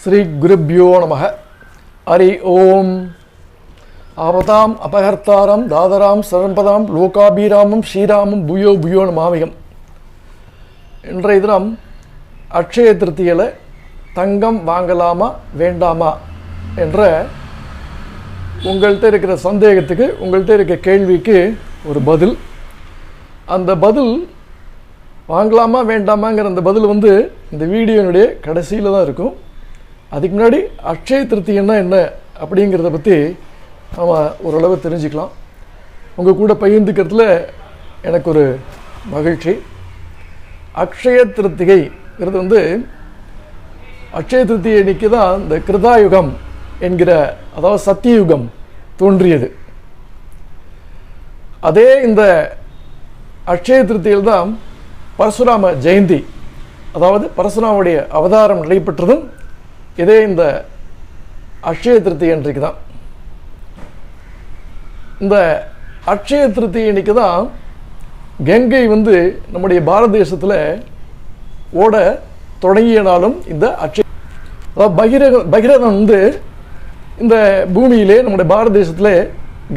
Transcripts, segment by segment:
ஸ்ரீ குருப்யோ நம ஹரி ஓம். ஆபதாம் அபகர்த்தாரம் தாதராம் சரம்பதாம் லோகாபீராமம் ஸ்ரீராமம் புயோ புயோ நமாமிகம் இன்றைய தினம் அக்ஷய திருத்தியில் தங்கம் வாங்கலாமா வேண்டாமா என்ற உங்கள்கிட்ட இருக்கிற சந்தேகத்துக்கு உங்கள்கிட்ட இருக்கிற கேள்விக்கு ஒரு பதில். அந்த பதில் வாங்கலாமா வேண்டாமாங்கிற அந்த பதில் வந்து இந்த வீடியோனுடைய கடைசியில் தான் இருக்கும். அதுக்கு முன்னாடி அக்ஷய திருத்தியன்னா என்ன அப்படிங்கிறத பற்றி நம்ம ஓரளவு தெரிஞ்சுக்கலாம். உங்கள் கூட பகிர்ந்துக்கிறதுல எனக்கு ஒரு மகிழ்ச்சி. அக்ஷய திருத்திகைங்கிறது வந்து அக்ஷய திருத்தியை அன்னைக்கு தான் இந்த கிருதாயுகம் என்கிற அதாவது சத்தியுகம் தோன்றியது. அதே இந்த அக்ஷய திருத்தியில் தான் பரசுராம ஜெயந்தி அதாவது பரசுராமுடைய அவதாரம் நடைபெற்றதும் இதே இந்த அக்ஷய திருத்தி அன்றைக்கு தான். இந்த அக்ஷய திருத்தி அன்னைக்கு தான் கங்கை வந்து நம்முடைய பாரத தேசத்தில் ஓட தொடங்கிய நாளும் இந்த அக்ஷய அதாவது பகிரக பகிரதன் வந்து இந்த பூமியிலே நம்முடைய பாரத தேசத்தில்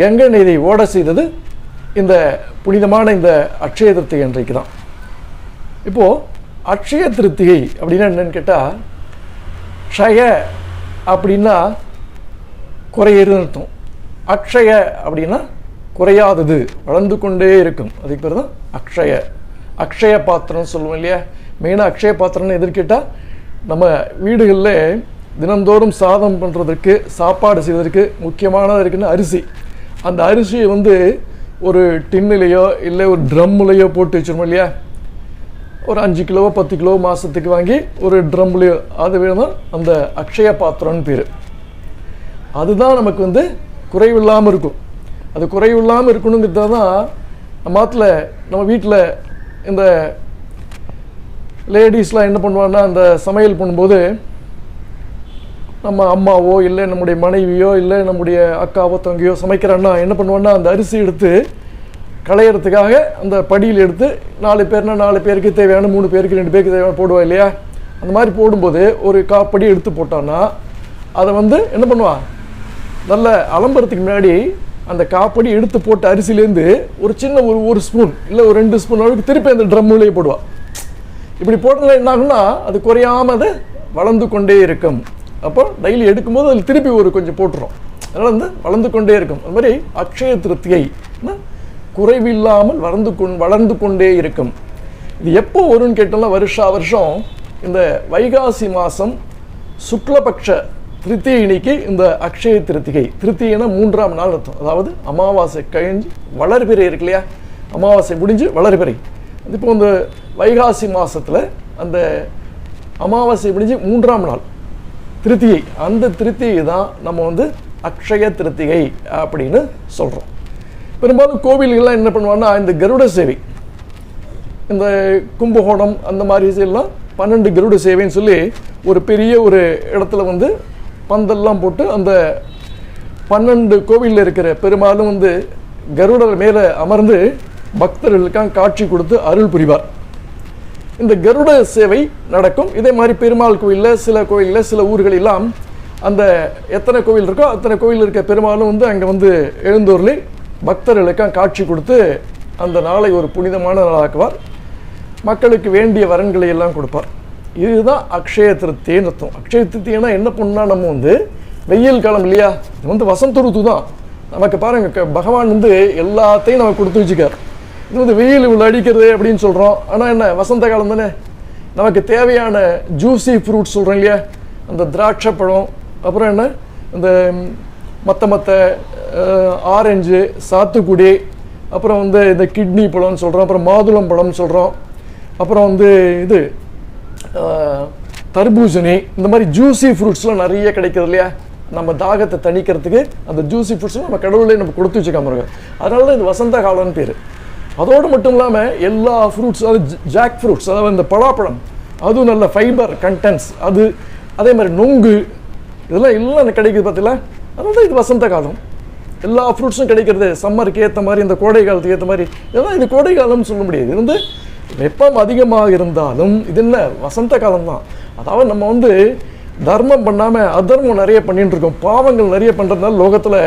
கங்கை நதியை ஓட செய்தது இந்த புனிதமான இந்த அக்ஷய திருத்திகை அன்றைக்கு தான். இப்போது அக்ஷய திருத்திகை அப்படின்னா என்னன்னு கேட்டால் க்ஷய அப்படின்னா குறையிறதுன்னு அர்த்தம். அக்ஷய அப்படின்னா குறையாதது வளர்ந்து கொண்டே இருக்கும். அதுக்கு பேர் தான் அக்ஷய. அக்ஷய பாத்திரம்னு சொல்லுவோம் இல்லையா? மெயினாக அக்ஷய பாத்திரம்னு எதிர்க்கிட்டால் நம்ம வீடுகளில் தினந்தோறும் சாதம் பண்ணுறதுக்கு சாப்பாடு செய்வதற்கு முக்கியமானது இருக்குன்னு அரிசி. அந்த அரிசியை வந்து ஒரு டின்னுலேயோ இல்லை ஒரு ட்ரம்முலையோ போட்டு வச்சிருமோ இல்லையா? ஒரு அஞ்சு கிலோ பத்து கிலோ மாதத்துக்கு வாங்கி ஒரு ட்ரம்லேயோ அது வேணும் அந்த அக்ஷய பாத்திரம்னு பேர். அதுதான் நமக்கு வந்து குறைவில்லாமல் இருக்கும். அது குறைவில்லாமல் இருக்கணுங்கிறது தான் நம்ம மாத்தில் நம்ம வீட்டில் இந்த லேடிஸ்லாம் என்ன பண்ணுவாங்கன்னா அந்த சமையல் பண்ணும்போது நம்ம அம்மாவோ இல்லை நம்முடைய மனைவியோ இல்லை நம்முடைய அக்காவோ தங்கையோ சமைக்கிறான்னா என்ன பண்ணுவோன்னா அந்த அரிசி எடுத்து களையிறதுக்காக அந்த படியில் எடுத்து நாலு பேர்னா நாலு பேருக்கு தேவையான மூணு பேருக்கு ரெண்டு பேருக்கு தேவையான போடுவா இல்லையா? அந்த மாதிரி போடும்போது ஒரு காப்படி எடுத்து போட்டான்னா அதை வந்து என்ன பண்ணுவான் நல்ல அலம்பரத்துக்கு முன்னாடி அந்த காப்படி எடுத்து போட்ட அரிசிலேருந்து ஒரு சின்ன ஒரு ஒரு ஸ்பூன் இல்லை ஒரு ரெண்டு ஸ்பூன் அளவுக்கு திருப்பி அந்த ட்ரம்முலேயே போடுவா. இப்படி போட்டதில் என்ன ஆகும்னா அது குறையாமல் அது வளர்ந்து கொண்டே இருக்கும். அப்போ டெய்லி எடுக்கும்போது அதில் திருப்பி ஒரு கொஞ்சம் போட்டுரும் அதனால் வந்து வளர்ந்து கொண்டே இருக்கும். அது மாதிரி அக்ஷய திருப்தியை என்ன? குறைவில்லாமல் வளர்ந்து கொண் வளர்ந்து கொண்டே இருக்கும். இது எப்போ வரும்னு கேட்டாலும் வருஷா வருஷம் இந்த வைகாசி மாதம் சுக்லபக்ஷ திருத்தியினிக்கு இந்த அக்ஷய திருத்திகை. திருத்தியைனா மூன்றாம் நாள் அர்த்தம். அதாவது அமாவாசை கழிஞ்சு வளர்பிறை இருக்கு இல்லையா? அமாவாசை முடிஞ்சு வளர்பிறை. இப்போ இந்த வைகாசி மாதத்தில் அந்த அமாவாசை முடிஞ்சு மூன்றாம் நாள் திருத்தியை. அந்த திருத்தியை தான் நம்ம வந்து அக்ஷய திருத்திகை அப்படின்னு சொல்கிறோம் பெரும்பாலும் கோவில்கள்லாம் என்ன பண்ணுவாங்கன்னா இந்த கருட சேவை. இந்த கும்பகோணம் அந்த மாதிரி எல்லாம் பன்னெண்டு கருட சேவைன்னு சொல்லி ஒரு பெரிய ஒரு இடத்துல வந்து பந்தல்லாம் போட்டு அந்த பன்னெண்டு கோவிலில் இருக்கிற பெரும்பாலும் வந்து கருடர் மேலே அமர்ந்து பக்தர்களுக்காக காட்சி கொடுத்து அருள் புரிவார். இந்த கருட சேவை நடக்கும். இதே மாதிரி பெருமாள் கோயிலில் சில கோயிலில் சில ஊர்களெல்லாம் அந்த எத்தனை கோவில் இருக்கோ அத்தனை கோவில் இருக்க பெருமாளும் வந்து அங்கே வந்து எழுந்தூரில் பக்தர்களுக்கும் காட்சி கொடுத்து அந்த நாளை ஒரு புனிதமான நாளாக்குவார். மக்களுக்கு வேண்டிய வரன்களை எல்லாம் கொடுப்பார். இதுதான் அக்ஷய திருப்தின்னு அர்த்தம். அக்ஷய திருப்தினா என்ன பண்ணால் நம்ம வந்து வெயில் காலம் இல்லையா? இது வந்து வசந்த ருத்து தான். நமக்கு பாருங்க க- பகவான் வந்து எல்லாத்தையும் நமக்கு கொடுத்து வச்சுக்கார். இது வந்து வெயில் இவ்வளோ அடிக்கிறது அப்படின்னு சொல்கிறோம் ஆனால் என்ன வசந்த காலம் தானே? நமக்கு தேவையான ஜூசி ஃப்ரூட்ஸ் சொல்கிறோம் இல்லையா? அந்த திராட்சை பழம் அப்புறம் என்ன? இந்த மற்ற மற்ற ஆரஞ்சு சாத்துக்குடி அப்புறம் வந்து இந்த கிட்னி பழம்னு சொல்கிறோம் அப்புறம் மாதுளம் பழம்னு சொல்கிறோம் அப்புறம் வந்து இது தர்பூசணி இந்த மாதிரி ஜூசி ஃப்ரூட்ஸ்லாம் நிறைய கிடைக்கிறது இல்லையா? நம்ம தாகத்தை தணிக்கிறதுக்கு அந்த ஜூசி ஃப்ரூட்ஸ் நம்ம கடவுளே நம்ம கொடுத்து வச்சுக்காம இருக்கோம் அதனால தான் இது வசந்த காலம்னு பேர். அதோடு மட்டும் இல்லாமல் எல்லா ஃப்ரூட்ஸ் அதாவது ஜாக் ஃப்ரூட்ஸ் அதாவது இந்த பலாப்பழம் அதுவும் நல்ல ஃபைபர் கண்டென்ட்ஸ் அது அதே மாதிரி நொங்கு இதெல்லாம் எல்லாம் எனக்கு கிடைக்குது பார்த்தீங்களா அதனால தான் இது வசந்த காலம். எல்லா ஃப்ரூட்ஸும் கிடைக்கிறது. சம்மருக்கு ஏற்ற மாதிரி இந்த கோடை காலத்துக்கு ஏற்ற மாதிரி. இதெல்லாம் இது கோடை காலம்னு சொல்ல முடியாது. இது வந்து வெப்பம் அதிகமாக இருந்தாலும் இது என்ன? வசந்த காலம் தான் அதாவது நம்ம வந்து தர்மம் பண்ணாமல் அதர்மம் நிறைய பண்ணிட்டு இருக்கோம். பாவங்கள் நிறைய பண்ணுறதுனால லோகத்தில்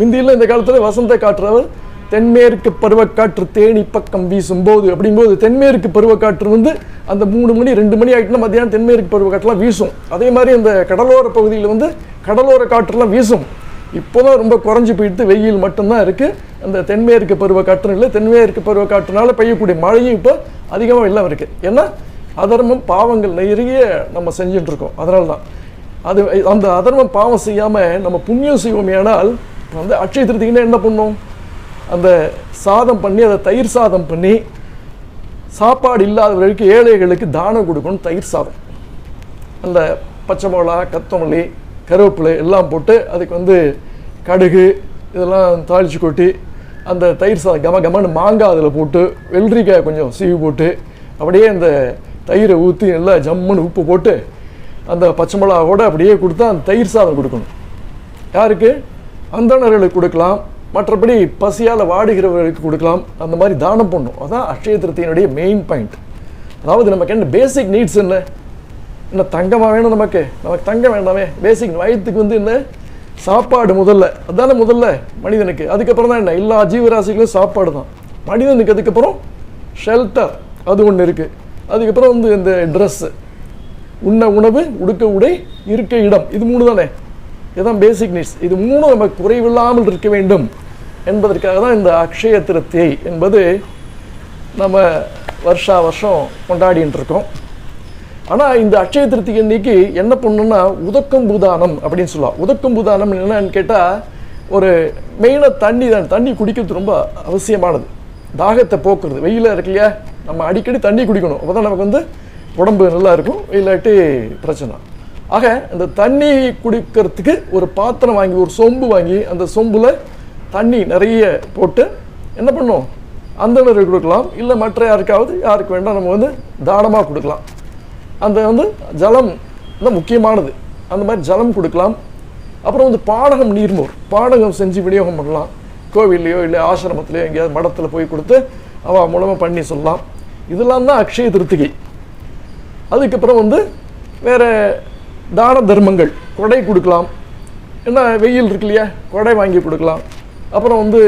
முந்தியில் இந்த காலத்தில் வசந்த காற்றுறவர் தென்மேற்கு பருவக்காற்று தேனி பக்கம் வீசும்போது அப்படிங்கும்போது தென்மேற்கு பருவக்காற்று வந்து அந்த மூணு மணி ரெண்டு மணி ஆகிட்டுனா மத்தியானம் தென்மேற்கு பருவக்காற்றுலாம் வீசும். அதே மாதிரி அந்த கடலோர பகுதியில் வந்து கடலோர காற்றுலாம் வீசும். இப்போதான் ரொம்ப குறைஞ்சி போயிட்டு வெயில் மட்டும்தான் இருக்குது அந்த தென்மேற்கு பருவக்காற்று இல்லை தென்மேற்கு பருவக்காற்றுனால பெய்யக்கூடிய மழையும் இப்போ அதிகமாக இல்லாமல் இருக்குது ஏன்னா அதர்மம் பாவங்கள் நிறைய நம்ம செஞ்சுட்டு இருக்கோம். அதனால தான் அது அந்த அதர்மம் பாவம் செய்யாமல் நம்ம புண்ணியம் செய்வோமேயானால் வந்து அக்ஷய திருத்திங்கன்னா என்ன பண்ணோம்? அந்த சாதம் பண்ணி அதை தயிர் சாதம் பண்ணி சாப்பாடு இல்லாதவர்களுக்கு ஏழைகளுக்கு தானம் கொடுக்கணும் தயிர் சாதம். அந்த பச்சை மிளகா கத்தமல்லி கருவேப்பிலை எல்லாம் போட்டு அதுக்கு வந்து கடுகு இதெல்லாம் தாளிச்சு கொட்டி அந்த தயிர் சாதம் கம கமன்னு மாங்காய் அதில் போட்டு வெள்ளரிக்காய் கொஞ்சம் சீவி போட்டு அப்படியே அந்த தயிரை ஊற்றி நல்லா ஜம்முன்னு உப்பு போட்டு அந்த பச்சை மிளகாவோட அப்படியே கொடுத்தா அந்த தயிர் சாதம் கொடுக்கணும். யாருக்கு? அந்தணர்களுக்கு கொடுக்கலாம். மற்றபடி பசியால் வாடுகிறவர்களுக்கு கொடுக்கலாம். அந்த மாதிரி தானம் பண்ணும். அதான் அக்ஷய திருத்தியினுடைய மெயின் பாயிண்ட் அதாவது நமக்கு என்ன பேசிக் நீட்ஸ் என்ன? என்ன தங்கமாக வேணும் நமக்கு? நமக்கு தங்கம் வேண்டாமே. பேசிக் வயிற்றுக்கு வந்து என்ன? சாப்பாடு முதல்ல. அதான முதல்ல? மனிதனுக்கு. அதுக்கப்புறம் தான் என்ன? எல்லா ஜீவராசிகளும் சாப்பாடு தான். மனிதனுக்கு அதுக்கப்புறம் ஷெல்டர் அது ஒன்று இருக்குது அதுக்கப்புறம் வந்து இந்த ட்ரெஸ்ஸு உண்ண உணவு உடுக்க உடை இருக்க இடம். இது மூணு தானே? இதுதான் பேசிக் நீட்ஸ் இது மூணும் நமக்கு குறைவில்லாமல் இருக்க வேண்டும் என்பதற்காக தான் இந்த அக்ஷய திருத்தியை என்பது நம்ம வருஷா வருஷம் கொண்டாடின்னு இருக்கோம். ஆனால் இந்த அக்ஷய திருத்திகை இன்னைக்கு என்ன பண்ணணும்னா உதக்கும் பூதானம் அப்படின்னு சொல்லலாம் உதக்கும் பூதானம் என்னன்னு கேட்டால் ஒரு மெயினாக தண்ணி தான். தண்ணி குடிக்கிறது ரொம்ப அவசியமானது. தாகத்தை போக்குறது. வெயிலாக இருக்கு இல்லையா? நம்ம அடிக்கடி தண்ணி குடிக்கணும். அப்போ தான் நமக்கு வந்து உடம்பு நல்லா இருக்கும். இல்லாட்டி பிரச்சனை. ஆக இந்த தண்ணி குடிக்கிறதுக்கு ஒரு பாத்திரம் வாங்கி ஒரு சொம்பு வாங்கி அந்த சொம்பில் தண்ணி நிறைய போட்டு என்ன பண்ணும்? அந்தணருக்கு கொடுக்கலாம். இல்லை மற்ற யாருக்காவது யாருக்கு வேண்டாம் நம்ம வந்து தானமாக கொடுக்கலாம். அந்த வந்து ஜலம் தான் முக்கியமானது. அந்த மாதிரி ஜலம் கொடுக்கலாம். அப்புறம் வந்து பாடகம் நீர்மோர். பாடகம் செஞ்சு விநியோகம் பண்ணலாம். கோவில்லையோ இல்லை ஆசிரமத்திலையோ எங்கேயாவது மடத்தில் போய் கொடுத்து அவள் மூலமாக பண்ணி சொல்லலாம். இதெல்லாம் தான் அக்ஷய திருத்திகை. அதுக்கப்புறம் வந்து வேற தான தர்மங்கள் கொடை கொடுக்கலாம். என்ன வெயில் இருக்கு இல்லையா? கொடை வாங்கி கொடுக்கலாம். அப்புறம் வந்து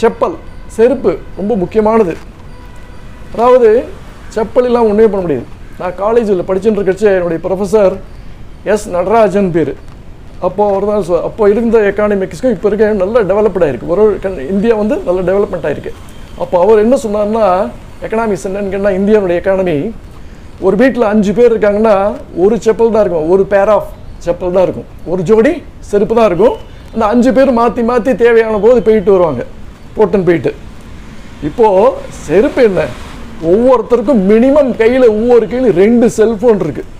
செப்பல் செருப்பு ரொம்ப முக்கியமானது. அதாவது செப்பல் இல்லாமல் ஒன்றுமே பண்ண முடியாது. நான் காலேஜில் படிச்சுட்டு இருக்கச்சு என்னுடைய ப்ரொஃபஸர் எஸ் நடராஜன் பேர். அப்போ அவர் தான் சொ- அப்போ இருந்த எக்கானமிக்ஸ்க்கும் இப்போ இருக்க நல்ல டெவலப்ட் ஆகிருக்கு ஒரு இந்தியா வந்து நல்ல டெவலப்மெண்ட் ஆகிருக்கு அப்போ அவர் என்ன சொன்னார்னா எக்கனாமிக்ஸ் என்னன்னு கேட்டால் இந்தியாவுடைய எக்கானமி ஒரு வீட்டில் அஞ்சு பேர் இருக்காங்கன்னா ஒரு செப்பல் தான் இருக்கும். ஒரு பேர் ஆஃப் செப்பல் தான் இருக்கும். ஒரு ஜோடி செருப்பு தான் இருக்கும். அந்த அஞ்சு பேர் மாற்றி மாற்றி தேவையான போது போயிட்டு வருவாங்க. போட்டுன்னு போயிட்டு. இப்போது செருப்பு என்ன? ஒவ்வொருத்தருக்கும் மினிமம் கையில் ஒவ்வொரு கையிலும் ரெண்டு செல்ஃபோன் இருக்குது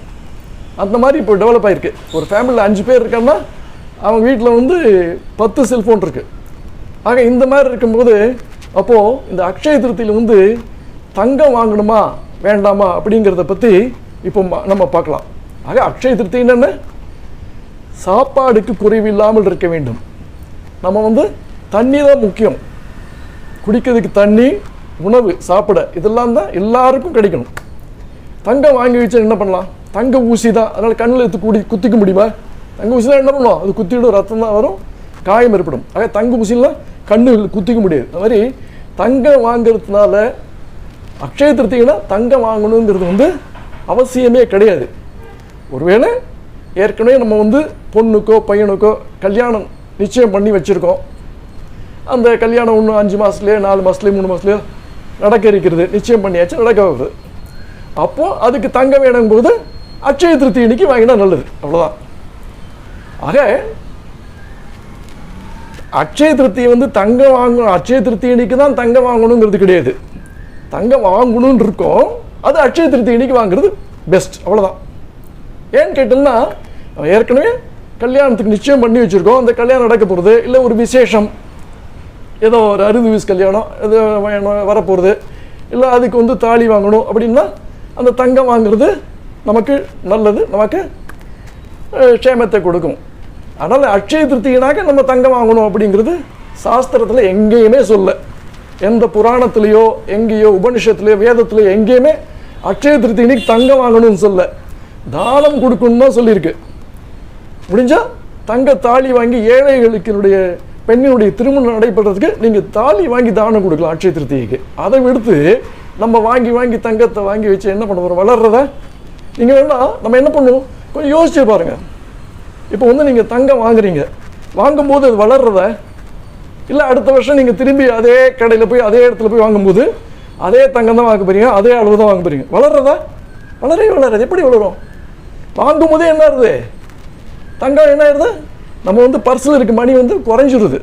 அந்த மாதிரி இப்போ டெவலப் ஆயிருக்கு. ஒரு ஃபேமிலியில் அஞ்சு பேர் இருக்காங்கன்னா அவங்க வீட்டில் வந்து பத்து செல்ஃபோன் இருக்குது ஆக இந்த மாதிரி இருக்கும்போது அப்போது இந்த அக்ஷய திருத்தியில் வந்து தங்கம் வாங்கணுமா? வேண்டாமா அப்படிங்கிறத பற்றி இப்போ ம- நம்ம பார்க்கலாம். ஆக அக்ஷய திருப்தி என்னென்ன? சாப்பாடுக்கு குறைவில்லாமல் இருக்க வேண்டும். நம்ம வந்து தண்ணி தான் முக்கியம். குடிக்கிறதுக்கு தண்ணி உணவு சாப்பிட இதெல்லாம் தான் எல்லாருக்கும் கிடைக்கணும். தங்கம் வாங்கி வச்சா என்ன பண்ணலாம்? தங்க ஊசி தான். அதனால் கண்ணில் எடுத்து குடி குத்திக்க முடியுமா? தங்க ஊசி தான் என்ன பண்ணுவோம் அது குத்திவிடும் ரத்தம் தான் வரும் காயம் ஏற்படும். ஆக தங்க ஊசிலாம் கண்ணு குத்திக்க முடியாது. அது மாதிரி தங்கம் வாங்குறதுனால அக்ஷய திருத்தியில் தங்கம் வாங்கணுங்கிறது வந்து அவசியமே கிடையாது. ஒருவேளை ஏற்கனவே நம்ம வந்து பொண்ணுக்கோ பையனுக்கோ கல்யாணம் நிச்சயம் பண்ணி வச்சுருக்கோம். அந்த கல்யாணம் ஒன்று அஞ்சு மாதத்துலேயோ நாலு மாதத்துலேயோ மூணு மாதத்துலேயோ நடக்க இருக்கிறது. நிச்சயம் பண்ணியாச்சு நடக்க வருது அப்போது அதுக்கு தங்கம் வேணும் போது அக்ஷய திருத்தி இன்னைக்கு வாங்கினா நல்லது. அவ்வளோதான் ஆக அக்ஷய திருத்தியை வந்து தங்கம் வாங்கணும். அட்சய திருத்தி இன்னைக்கு தான் தங்கம் வாங்கணுங்கிறது கிடையாது. தங்கம் வாங்கணும்னு இருக்கோம். அது அட்சய திருத்தி இன்னைக்கு வாங்குறது பெஸ்ட் அவ்வளோதான் ஏன்னு கேட்டோம்னா ஏற்கனவே கல்யாணத்துக்கு நிச்சயம் பண்ணி வச்சுருக்கோம். அந்த கல்யாணம் நடக்க போகிறது இல்லை ஒரு விசேஷம். ஏதோ ஒரு அறுபது வயசு கல்யாணம் ஏதோ வேணும் வரப்போகிறது இல்லை அதுக்கு வந்து தாலி வாங்கணும் அப்படின்னா அந்த தங்கம் வாங்குறது நமக்கு நல்லது நமக்கு க்ஷேமத்தை கொடுக்கும். அதனால் அட்சய திருத்தினாக்க நம்ம தங்கம் வாங்கணும் அப்படிங்கிறது சாஸ்திரத்தில் எங்கேயுமே சொல்ல. எந்த புராணத்திலேயோ எங்கேயோ உபனிஷத்துலையோ வேதத்துலேயோ எங்கேயுமே அட்சய திருத்தியினைக்கு தங்கம் வாங்கணும்னு சொல்ல. தானம் கொடுக்கணும்னு தான் சொல்லியிருக்கு. முடிஞ்சால் தங்க தாலி வாங்கி ஏழைகளுக்கினுடைய பெண்ணினுடைய திருமணம் நடைபெறதுக்கு நீங்கள் தாலி வாங்கி தானம் கொடுக்கலாம் அட்சய திருத்திக்கு. அதை விடுத்து நம்ம வாங்கி வாங்கி தங்கத்தை வாங்கி வச்சு என்ன பண்ண போகிறோம் வளர்றத? நீங்கள் வேணால் நம்ம என்ன பண்ணுவோம்? கொஞ்சம் யோசிச்சு பாருங்கள் இப்போ வந்து நீங்கள் தங்கம் வாங்குறீங்க. வாங்கும்போது அது வளர்றத இல்லை அடுத்த வருஷம் நீங்கள் திரும்பி அதே கடையில் போய் அதே இடத்துல போய் வாங்கும்போது அதே தங்கம் தான் வாங்க போறீங்க அதே அளவு தான் வாங்க போறீங்க. வளர்றதா? வளரவே வளராது. எப்படி வளரும்? வாங்கும்போதே என்ன ஆகுது? தங்கம் என்ன ஆயிருது நம்ம வந்து பர்ஸில் இருக்க மணி வந்து குறைஞ்சிருது.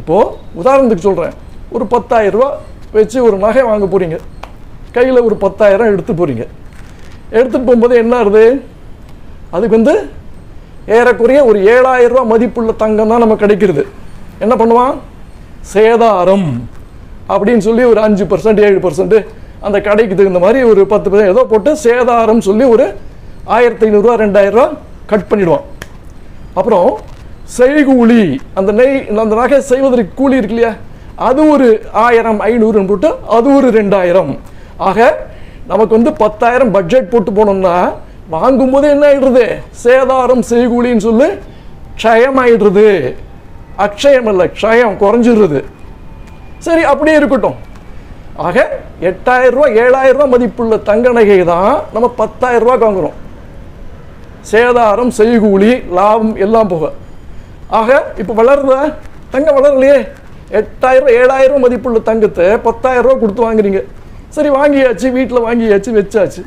இப்போது உதாரணத்துக்கு சொல்கிறேன் ஒரு பத்தாயிரரூபா வச்சு ஒரு நகை வாங்க போகிறீங்க கையில் ஒரு பத்தாயிரம் எடுத்து போகிறீங்க எடுத்துகிட்டு போகும்போது என்ன ஆகுது? அதுக்கு வந்து ஏறக்குறைய ஒரு ஏழாயிரரூபா மதிப்புள்ள தங்கம் தான் நம்ம கிடைக்கிறது. என்ன பண்ணுவான்? சேதாரம் அப்படின்னு சொல்லி ஒரு அஞ்சு பர்சன்ட் ஏழு பர்சன்ட் அந்த கடைக்கு தகுந்த மாதிரி ஒரு பத்து பர்சன்ட் ஏதோ போட்டு சேதாரம் சொல்லி ஒரு ஆயிரத்தி ஐநூறுரூவா ரெண்டாயிரரூவா கட் பண்ணிடுவான். அப்புறம் செய்கூலி அந்த நெய் அந்த நகை செய்வதற்கு கூலி இருக்கு இல்லையா? அது ஒரு ஆயிரம் ஐநூறுன்னு போட்டு அது ஒரு ரெண்டாயிரம். ஆக நமக்கு வந்து பத்தாயிரம் பட்ஜெட் போட்டு போனோம்னா வாங்கும்போது என்ன ஆகிடுறது சேதாரம் செய்கூலின்னு சொல்லி க்ஷயம் ஆயிடுறது அக்ஷயம் இல்லை க்ஷயம் குறைஞ்சிடுறது சரி அப்படியே இருக்கட்டும். ஆக எட்டாயிரம் ரூபா ஏழாயிரம் ரூபா மதிப்புள்ள தங்க நகை தான் நம்ம பத்தாயிரம் ரூபாய்க்கு வாங்குறோம். சேதாரம் செய்கூலி லாபம் எல்லாம் போக. ஆக இப்போ வளருதா? தங்கம் வளரலையே. எட்டாயிரம் ஏழாயிரம் மதிப்புள்ள தங்கத்தை பத்தாயிரம் ரூபா கொடுத்து வாங்குறீங்க. சரி வாங்கியாச்சு வீட்டில் வாங்கியாச்சு வச்சாச்சு.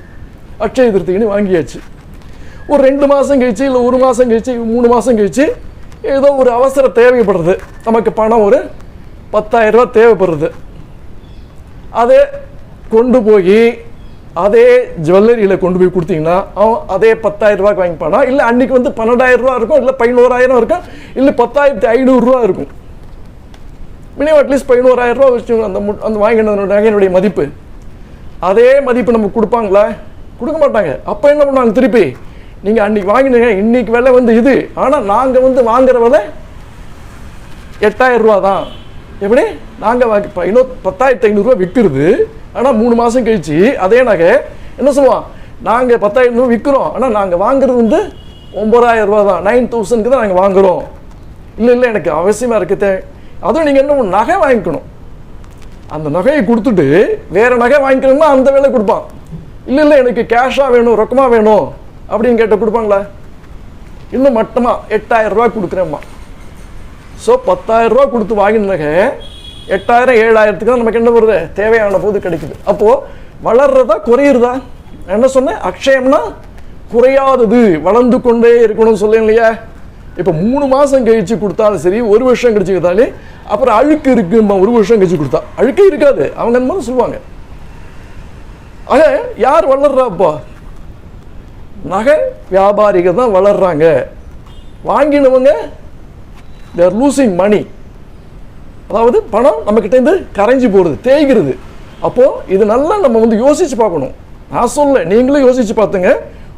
அக்ஷய திருத்தின்னு வாங்கியாச்சு. ஒரு ரெண்டு மாதம் கழிச்சு இல்லை ஒரு மாதம் கழிச்சு மூணு மாதம் கழிச்சு ஏதோ ஒரு அவசர தேவைப்படுறது. நமக்கு பணம் ஒரு பத்தாயிரம் தேவைப்படுறது. அதே கொண்டு போய் அதே ஜுவல்லரியில் கொண்டு போய் கொடுத்தீங்கன்னா அவன் அதே பத்தாயிரம் ரூபாய்க்கு வாங்கிப்பானா? இல்லை அன்னைக்கு வந்து பன்னெண்டாயிரம் ரூபா இருக்கும் இல்லை பதினோராயிரம் இருக்கும் இல்லை பத்தாயிரத்தி ஐநூறுரூவா இருக்கும். மினிமம் அட்லீஸ்ட் பதினோராயிரம் ரூபா வச்சு அந்த மு- அந்த வாங்கின நகையினுடைய மதிப்பு. அதே மதிப்பு நமக்கு கொடுப்பாங்களா? கொடுக்க மாட்டாங்க. அப்போ என்ன பண்ணுவாங்க திருப்பி? நீங்கள் அன்னைக்கு வாங்கினீங்க இன்னைக்கு விலை வந்து இது. ஆனால் நாங்கள் வந்து வாங்குற விலை எட்டாயிரம் ரூபா தான். எப்படி? நாங்கள் வாங்கி இப்போ இன்னும் பத்தாயிரத்தி ஐநூறுரூவா விற்கிறது ஆனால் மூணு மாதம் கழிச்சு அதே நகை என்ன சொல்லுவோம் நாங்கள் பத்தாயிரம் ரூபா விற்கிறோம் ஆனால் நாங்கள் வாங்குறது வந்து ஒம்பதாயிரம் ரூபா தான். நைன் தௌசண்ட்க்கு தான் நாங்கள் வாங்குறோம். இல்லை இல்லை எனக்கு அவசியமாக இருக்குது அதுவும் நீங்கள் என்ன நகை வாங்கிக்கணும். அந்த நகையை கொடுத்துட்டு வேற நகை வாங்கிக்கணும்னா அந்த விலை கொடுப்பான். இல்லை இல்லை எனக்கு கேஷாக வேணும் ரொக்கமாக வேணும். அப்படின்னு கேட்ட கொடுப்பாங்களா? இன்னும் மட்டமாக எட்டாயிரம் ரூபா கொடுக்குறேம்மா. ஸோ பத்தாயிரம் ரூபா கொடுத்து வாங்கின நகை எட்டாயிரம் ஏழாயிரத்துக்கு தான் நமக்கு என்ன வருது? தேவையான போது கிடைக்குது. அப்போது வளர்றதா குறையிறதா? என்ன சொன்னேன்? அக்ஷயம்னா குறையாதது வளர்ந்து கொண்டே இருக்கணும்னு சொல்லேன் இல்லையா? இப்போ மூணு மாதம் கழிச்சு கொடுத்தாலும் சரி ஒரு வருஷம் கழிச்சு கொடுத்தாலே அப்புறம் அழுக்கு இருக்குமா ஒரு வருஷம் கழிச்சு கொடுத்தா. அழுக்கே இருக்காது. அவங்க அந்த மாதிரி சொல்லுவாங்க. ஆக யார் வளர்றா அப்போ? நகை வியாபாரிகள் தான் வளர்கிறாங்க வாங்கினவங்க தேர் லூசிங் மணி அதாவது பணம் நம்மக்கிட்ட இருந்து கரைஞ்சு போகிறது தேய்கிறது. அப்போது இது நல்லா நம்ம வந்து யோசித்து பார்க்கணும். நான் சொல்ல நீங்களும் யோசித்து பார்த்துங்க.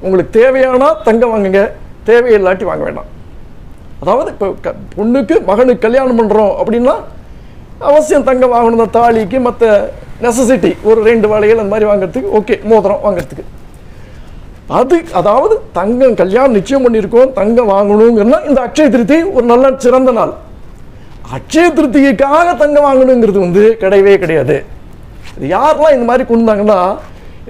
உங்களுக்கு தேவையானா தங்கம் வாங்குங்க தேவையில்லாட்டி வாங்க வேண்டாம். அதாவது இப்போ க பொண்ணுக்கு மகனுக்கு கல்யாணம் பண்ணுறோம் அப்படின்னா அவசியம் தங்கம் வாங்கணும் தாலிக்கு மற்ற நெசசிட்டி ஒரு ரெண்டு வளையல் அந்த மாதிரி வாங்குறதுக்கு ஓகே மோதிரம் வாங்குறதுக்கு. அது அதாவது தங்கம் கல்யாணம் நிச்சயம் பண்ணியிருக்கோம் தங்கம் வாங்கணுங்கன்னா இந்த அக்ஷய திருத்தி ஒரு நல்ல சிறந்த நாள். அக்ஷய திருத்திக்காக தங்கம் வாங்கணுங்கிறது வந்து கிடையவே கிடையாது. இது யாரெல்லாம் இந்த மாதிரி கொண்டாங்கன்னா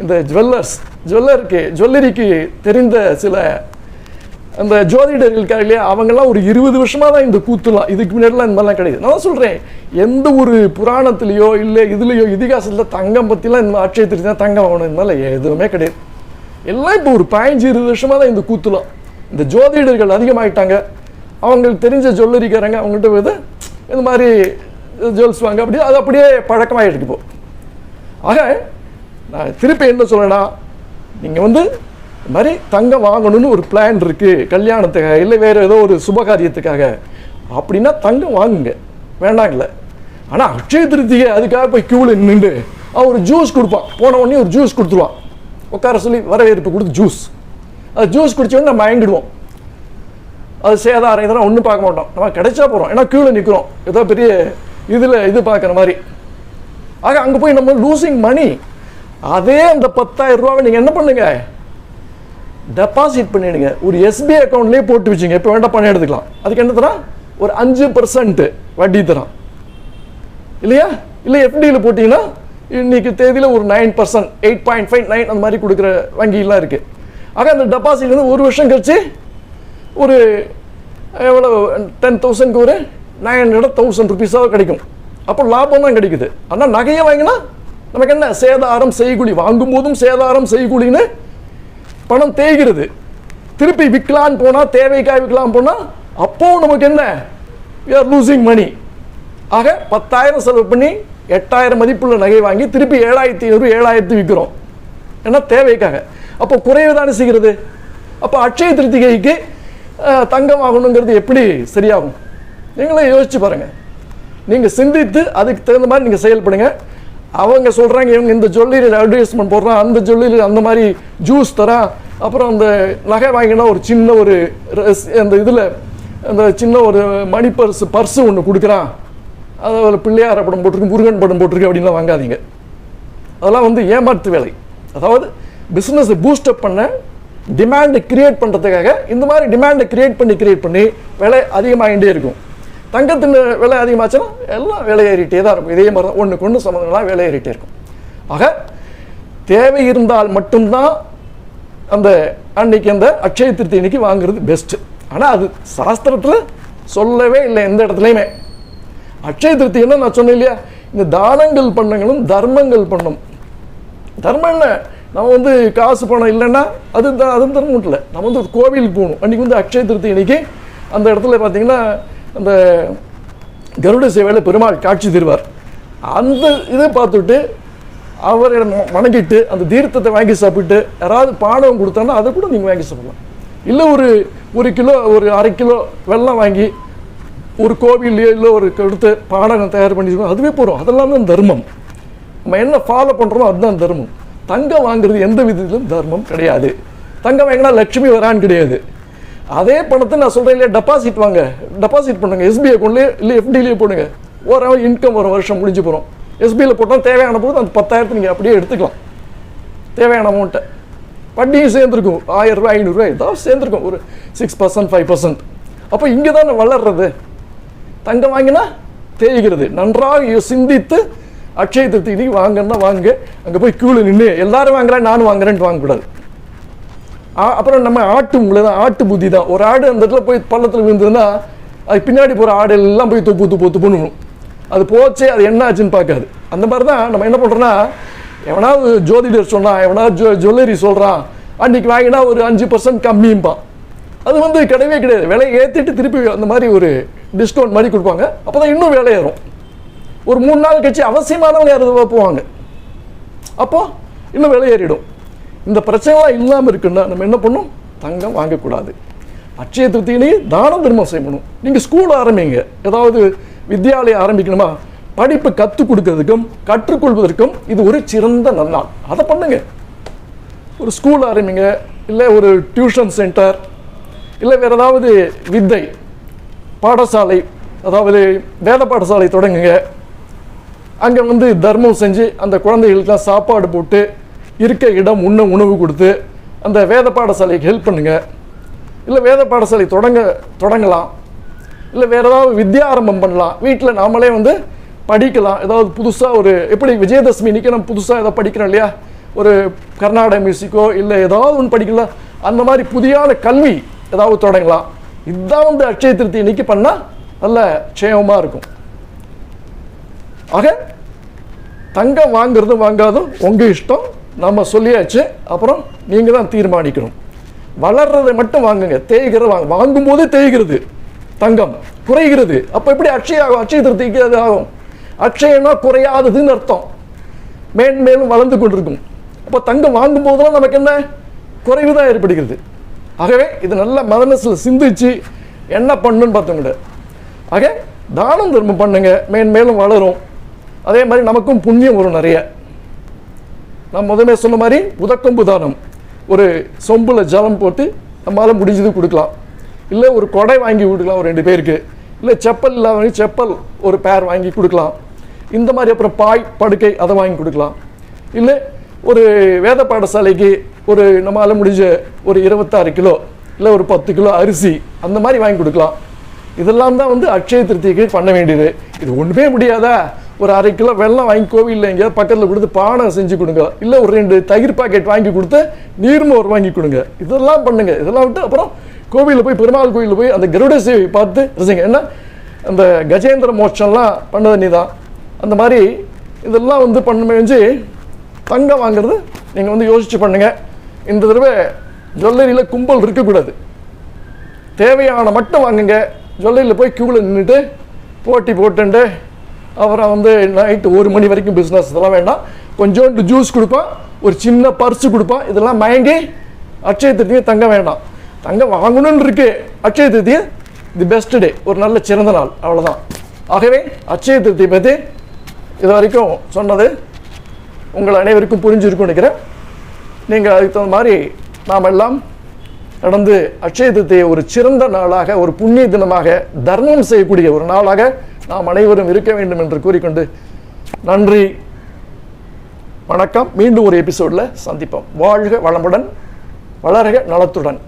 இந்த ஜுவல்லர்ஸ் ஜுவல்லருக்கு ஜுவல்லரிக்கு தெரிந்த சில அந்த ஜோதிடர்கள் இருக்காங்க இல்லையா அவங்கெல்லாம் ஒரு இருபது வருஷமாக தான் இந்த கூத்துலாம் இதுக்கு முன்னாடிலாம் இந்த மாதிரிலாம் கிடையாது. நான் சொல்கிறேன் எந்த ஒரு புராணத்துலேயோ இல்லை இதுலேயோ இதிகாசத்தில் தங்கம் பற்றிலாம் இந்த மாதிரி திருத்தி தான் தங்கம் வாங்கணும் இந்த மாதிரிலாம் எதுவுமே கிடையாது. எல்லாம் இப்போ ஒரு பதினஞ்சு இருபது வருஷமாக தான் இந்த கூத்துலாம். இந்த ஜோதிடர்கள் அதிகமாகிட்டாங்க அவங்களுக்கு தெரிஞ்ச ஜுவல்லரிக்காரங்க அவங்கள்ட்ட வந்து இந்த மாதிரி ஜுவல்ஸ் வாங்க அப்படி அது அப்படியே பழக்கமாகிட்டு எடுக்கப்போ ஆக நான் திருப்பி என்ன சொல்றேன்னா நீங்கள் வந்து இந்த மாதிரி தங்கம் வாங்கணும்னு ஒரு பிளான் இருக்குது கல்யாணத்துக்காக இல்லை வேறு ஏதோ ஒரு சுபகாரியத்துக்காக அப்படின்னா தங்கம் வாங்குங்க. வேண்டாங்கல்ல. ஆனால் அட்சய திருத்தியை அதுக்காக போய் க்யூவில் நின்று அவன் ஒரு ஜூஸ் கொடுப்பான். போன உடனே ஒரு ஜூஸ் கொடுத்துருவான். உட்கார சொல்லி வரவேற்பு கொடுத்து ஜூஸ் அது ஜூஸ் குடிச்ச நம்ம மயங்கிடுவோம். அது சேதாரம் இதெல்லாம் ஒன்றும் பார்க்க மாட்டோம். நம்ம கிடைச்சா போகிறோம் ஏன்னா கீழே நிற்கிறோம் ஏதோ பெரிய இதில் இது பார்க்குற மாதிரி. ஆக அங்கே போய் நம்ம லூசிங் மணி அதே அந்த பத்தாயிரம் ரூபாவை நீங்கள் என்ன பண்ணுங்க? டெபாசிட் பண்ணிடுங்க. ஒரு எஸ்பிஐ அக்கௌண்ட்லேயே போட்டு வச்சுங்க. இப்போ வேண்டாம் பணம் எடுத்துக்கலாம். அதுக்கு என்ன தரான்? ஒரு அஞ்சு பர்சன்ட் வட்டி தரான். இல்லையா? இல்லை எஃப்டியில் போட்டிங்கன்னா இன்னைக்கு தேதியில் ஒரு nine percent eight point five nine அந்த மாதிரி கொடுக்குற வங்கியெல்லாம் இருக்குது ஆக அந்த டெபாசிட் வந்து ஒரு வருஷம் கழிச்சு ஒரு எவ்வளோ டென் தௌசண்ட்க்கு ஒரு நைன் ஹண்ட்ரட் தௌசண்ட் ருபீஸாக கிடைக்கும். அப்போ லாபம் தான் கிடைக்குது. ஆனால் நகையை வாங்கினா நமக்கு என்ன? சேதாரம் செய்கூலி. வாங்கும் போதும் சேதாரம் செய்கூலின்னு பணம் தேய்கிறது. திருப்பி விற்கலான்னு போனால் தேவைக்காக விற்கலாம் போனால் அப்போது நமக்கு என்ன? ஆர் லூசிங் மணி ஆக பத்தாயிரம் செலவு பண்ணி எட்டாயிரம் மதிப்புள்ள நகை வாங்கி திருப்பி ஏழாயிரத்தி ஐநூறு ஏழாயிரத்தி விற்கிறோம் ஏன்னா தேவைக்காக. அப்போ குறைவு தானே செய்கிறது? அப்போ அட்சய திருத்திகைக்கு தங்கம் ஆகணுங்கிறது எப்படி சரியாகும்? நீங்களே யோசிச்சு பாருங்கள் நீங்கள் சிந்தித்து அதுக்கு தகுந்த மாதிரி நீங்கள் செயல்படுங்க அவங்க சொல்கிறாங்க இவங்க இந்த ஜுவல்லரியில் அட்வர்டைஸ்மெண்ட் போடுறான் அந்த ஜுவல்லரியில் அந்த மாதிரி ஜூஸ் தரான். அப்புறம் அந்த நகை வாங்கினா ஒரு சின்ன ஒரு அந்த இதில் அந்த சின்ன ஒரு மணி பர்ஸ் பர்ஸு ஒன்று கொடுக்குறான். அதில் பிள்ளையார படம் போட்டிருக்கு முருகன் படம் போட்டிருக்கு அப்படின்லாம் வாங்காதீங்க. அதெல்லாம் வந்து ஏமாற்று வேலை. அதாவது பிஸ்னஸை பூஸ்டப் பண்ண டிமாண்டை கிரியேட் பண்ணுறதுக்காக இந்த மாதிரி டிமாண்டை கிரியேட் பண்ணி கிரியேட் பண்ணி விலை அதிகமாகிட்டே இருக்கும். தங்கத்தின் விலை அதிகமாச்சுன்னா எல்லாம் விலை ஏறிட்டே தான் இருக்கும். இதே மாதிரி தான் ஒன்றுக்கு ஒன்று சம்மந்தம்லாம் விலை ஏறிட்டே இருக்கும். ஆக தேவை இருந்தால் மட்டும்தான் அந்த அன்னைக்கு அந்த அக்ஷய திருத்தி அன்னைக்கு வாங்குறது பெஸ்ட்டு ஆனால் அது சாஸ்திரத்தில் சொல்லவே இல்லை எந்த இடத்துலையுமே. அட்சய திருத்தின்னா நான் சொன்னேன் இல்லையா? இந்த தானங்கள் பண்ணங்களும் தர்மங்கள் பண்ணும். தர்மம் என்ன? நம்ம வந்து காசு பணம் இல்லைன்னா அது தான் அது தர்மம் இல்லை. நம்ம வந்து ஒரு கோவிலுக்கு போகணும். அன்றைக்கி வந்து அக்ஷய திருத்தி அன்னைக்கு அந்த இடத்துல பார்த்தீங்கன்னா அந்த கருட சேவையில் பெருமாள் காட்சி தருவார். அந்த இதை பார்த்துட்டு அவரை வணங்கிட்டு அந்த தீர்த்தத்தை வாங்கி சாப்பிட்டு யாராவது பானகம் கொடுத்தாங்கன்னா அதை கூட நீங்கள் வாங்கி சாப்பிடலாம். இல்லை ஒரு ஒரு கிலோ ஒரு அரை கிலோ வெல்லம் வாங்கி ஒரு கோவில்லையோ இல்லை ஒரு கெடுத்து பாடகம் தயார் பண்ணி அதுவே போகிறோம் அதெல்லாம் தான் தர்மம். நம்ம என்ன ஃபாலோ பண்ணுறோமோ அதுதான் தர்மம். தங்கம் வாங்குறது எந்த விதத்திலும் தர்மம் கிடையாது. தங்கம் வாங்கினா லட்சுமி வரான்னு கிடையாது. அதே பணத்தை நான் சொல்கிறேன் இல்லையா டெபாசிட் வாங்க. டெபாசிட் பண்ணுங்க. எஸ்பிஐ அக்கௌண்ட்லேயே இல்லை எஃப்டிலேயே போடுங்க. ஒரு இன்கம் ஒரு வருஷம் முடிஞ்சு போகிறோம் எஸ்பிஐயில் போட்டால் தேவையான போது அந்த பத்தாயிரத்து நீங்கள் அப்படியே எடுத்துக்கலாம். தேவையான அமௌண்ட்டை வட்டியும் சேர்ந்துருக்கும். ஆயிரம் ரூபாய் ஐநூறுரூவா ஏதாவது சேர்ந்துருக்கும். ஒரு சிக்ஸ் பர்சன்ட் ஃபைவ் பர்சன்ட் அப்போ இங்கே தான் வளர்றது? தங்கம் வாங்கினா தேய்கிறது. நன்றாக சிந்தித்து அக்ஷய திருப்திக்கு வாங்கன்னா வாங்க. அங்கே போய் கியூவில் நின்று எல்லாரும் வாங்குறேன் நானும் வாங்குறேன்ட்டு வாங்கக்கூடாது. ஆ- அப்புறம் நம்ம ஆட்டு மூளை தான் ஆட்டு புத்தி தான். ஒரு ஆடு அந்த இடத்துல போய் பள்ளத்தில் விழுந்ததுன்னா அது பின்னாடி போகிற ஆடு எல்லாம் போய் துப்பு துப்பு துப்புன்னு விழும். அது போச்சே அது என்ன ஆச்சுன்னு பார்க்காது. அந்த மாதிரி தான் நம்ம என்ன பண்ணுறோன்னா எவனாவது ஜோதிடர் சொன்னான் எவனாவது ஜோ ஜுவல்லரி சொல்கிறான் அன்னைக்கு வாங்கினா ஒரு அஞ்சு பர்சன்ட் கம்மியும்பான் அது வந்து கிடையவே கிடையாது. விலை ஏற்றிட்டு திருப்பி அந்த மாதிரி ஒரு டிஸ்கவுண்ட் மாதிரி கொடுப்பாங்க. அப்போ தான் இன்னும் வேலை ஏறும். ஒரு மூணு நாள் கழிச்சு அவசியமானவங்க யாராவது போவாங்க? அப்போது இன்னும் விலை ஏறிடும். இந்த பிரச்சனைலாம் இல்லாமல் இருக்குன்னா நம்ம என்ன பண்ணணும் தங்கம் வாங்கக்கூடாது. அட்சய திருத்தியிலேயே தானம் தர்மம் செய்யணும். நீங்கள் ஸ்கூல் ஆரம்பிங்க. ஏதாவது வித்யாலயம் ஆரம்பிக்கணுமா? படிப்பு கற்றுக் கொடுக்கறதுக்கும் கற்றுக்கொள்வதற்கும் இது ஒரு சிறந்த நன்னாள் அதை பண்ணுங்க. ஒரு ஸ்கூல் ஆரம்பிங்க. இல்லை ஒரு டியூஷன் சென்டர் இல்லை வேறு ஏதாவது வித்தை. பாடசாலை அதாவது வேத பாடசாலை தொடங்குங்க. அங்கே வந்து தர்மம் செஞ்சு அந்த குழந்தைகளுக்கெல்லாம் சாப்பாடு போட்டு இருக்க இடம் உண்ண உணவு கொடுத்து அந்த வேத பாடசாலைக்கு ஹெல்ப் பண்ணுங்கள் இல்லை வேத பாடசாலை தொடங்க தொடங்கலாம். இல்லை வேறு ஏதாவது வித்யா ஆரம்பம் பண்ணலாம். வீட்டில் நாமளே வந்து படிக்கலாம். ஏதாவது புதுசாக ஒரு எப்படி விஜயதசமி இன்றைக்கி நம்ம புதுசாக ஏதாவது படிக்கிறோம் இல்லையா? ஒரு கர்நாடக மியூசிக்கோ இல்லை ஏதாவது ஒன்று படிக்கலாம். அந்த மாதிரி புதியான கல்வி ஏதாவது தொடங்கலாம். இதுதான் வந்து அட்சய திருத்தி இன்னைக்கு பண்ணால் நல்ல க்ஷேமமாக இருக்கும். ஆக தங்கம் வாங்குறதும் வாங்காதும் உங்கள் இஷ்டம். நம்ம சொல்லியாச்சு. அப்புறம் நீங்கள் தான் தீர்மானிக்கணும். வளர்றதை மட்டும் வாங்குங்க. தேய்கிறது வாங்க. வாங்கும்போதே தேய்கிறது. தங்கம் குறைகிறது. அப்போ எப்படி அக்ஷய ஆகும் அக்ஷய திருத்திக்கு அது ஆகும்? அக்ஷயம்னா குறையாததுன்னு அர்த்தம். மேன்மேலும் வளர்ந்து கொண்டிருக்கும். அப்போ தங்கம் வாங்கும் போதெல்லாம் நமக்கு என்ன? குறைவு தான் ஏற்படுகிறது. ஆகவே இது நல்ல மனசில் சிந்திச்சு என்ன பண்ணுன்னு பார்த்தோங்க ஆக தானம் தர்மம் பண்ணுங்க மேன்மேலும் வளரும். அதே மாதிரி நமக்கும் புண்ணியம் வரும் நிறைய. நான் முதமே சொன்ன மாதிரி உதக்கம்பு தானம். ஒரு சொம்பில் ஜலம் போட்டு நம்மளால் முடிஞ்சது கொடுக்கலாம். இல்லை ஒரு கொடை வாங்கி கொடுக்கலாம் ஒரு ரெண்டு பேருக்கு. இல்லை செப்பல் இல்லாதவங்க செப்பல் ஒரு பேர் வாங்கி கொடுக்கலாம். இந்த மாதிரி அப்புறம் பாய் படுக்கை அதை வாங்கி கொடுக்கலாம். இல்லை ஒரு வேத பாடசாலைக்கு ஒரு நம்மளால் முடிஞ்ச ஒரு இருபத்தாறு கிலோ இல்லை ஒரு பத்து கிலோ அரிசி அந்த மாதிரி வாங்கி கொடுக்கலாம். இதெல்லாம் தான் வந்து அக்ஷய திருத்திக்கு பண்ண வேண்டியது. இது ஒன்றுமே முடியாதா? ஒரு அரை கிலோ வெள்ளம் வாங்கி கோவிலில் எங்கேயாவது பக்கத்தில் கொடுத்து பானை செஞ்சு கொடுங்க. இல்லை ஒரு ரெண்டு தயிர் பாக்கெட் வாங்கி கொடுத்து நீர்மோர் வாங்கி கொடுங்க. இதெல்லாம் பண்ணுங்க. இதெல்லாம் விட்டு அப்புறம் கோவிலில் போய் பெருமாள் கோவிலில் போய் அந்த கருட சேவை பார்த்து ரசிங்க. என்ன? அந்த கஜேந்திர மோட்சம்லாம் பண்ணது நீ தான். அந்த மாதிரி இதெல்லாம் வந்து பண்ண முடிஞ்சு தங்கம் வாங்குறது நீங்கள் வந்து யோசிச்சு பண்ணுங்கள் இந்த தடவை ஜுவல்லரியில் கும்பல் இருக்கக்கூடாது. தேவையான மட்டும் வாங்குங்க. ஜுவல்லரியில் போய் க்யூவில் நின்றுட்டு போட்டி போட்டுண்டு அப்புறம் வந்து நைட்டு ஒரு மணி வரைக்கும் பிஸ்னஸ் இதெல்லாம் வேண்டாம். கொஞ்சோண்டு ஜூஸ் கொடுப்பான் ஒரு சின்ன பர்ஸு கொடுப்பான் இதெல்லாம் மயங்கி அட்சய திருத்தியை தங்க வேண்டாம். தங்கம் வாங்கணும்னு இருக்கு. அட்சய திருத்தியை தி பெஸ்ட் டே ஒரு நல்ல சிறந்த நாள் அவ்வளோதான் ஆகவே அட்சய திருத்தியை பற்றி இது வரைக்கும் சொன்னது உங்கள் அனைவருக்கும் புரிஞ்சிருக்கும்னு நினைக்கிறேன். நீங்கள் அதுக்கு தகுந்த மாதிரி நாம் எல்லாம் நடந்து அக்ஷய திருத்தியை ஒரு சிறந்த நாளாக ஒரு புண்ணிய தினமாக தர்மம் செய்யக்கூடிய ஒரு நாளாக நாம் அனைவரும் இருக்க வேண்டும் என்று கூறிக்கொண்டு நன்றி. வணக்கம். மீண்டும் ஒரு எபிசோடில் சந்திப்போம். வாழ்க வளமுடன் வளர்க நலத்துடன்.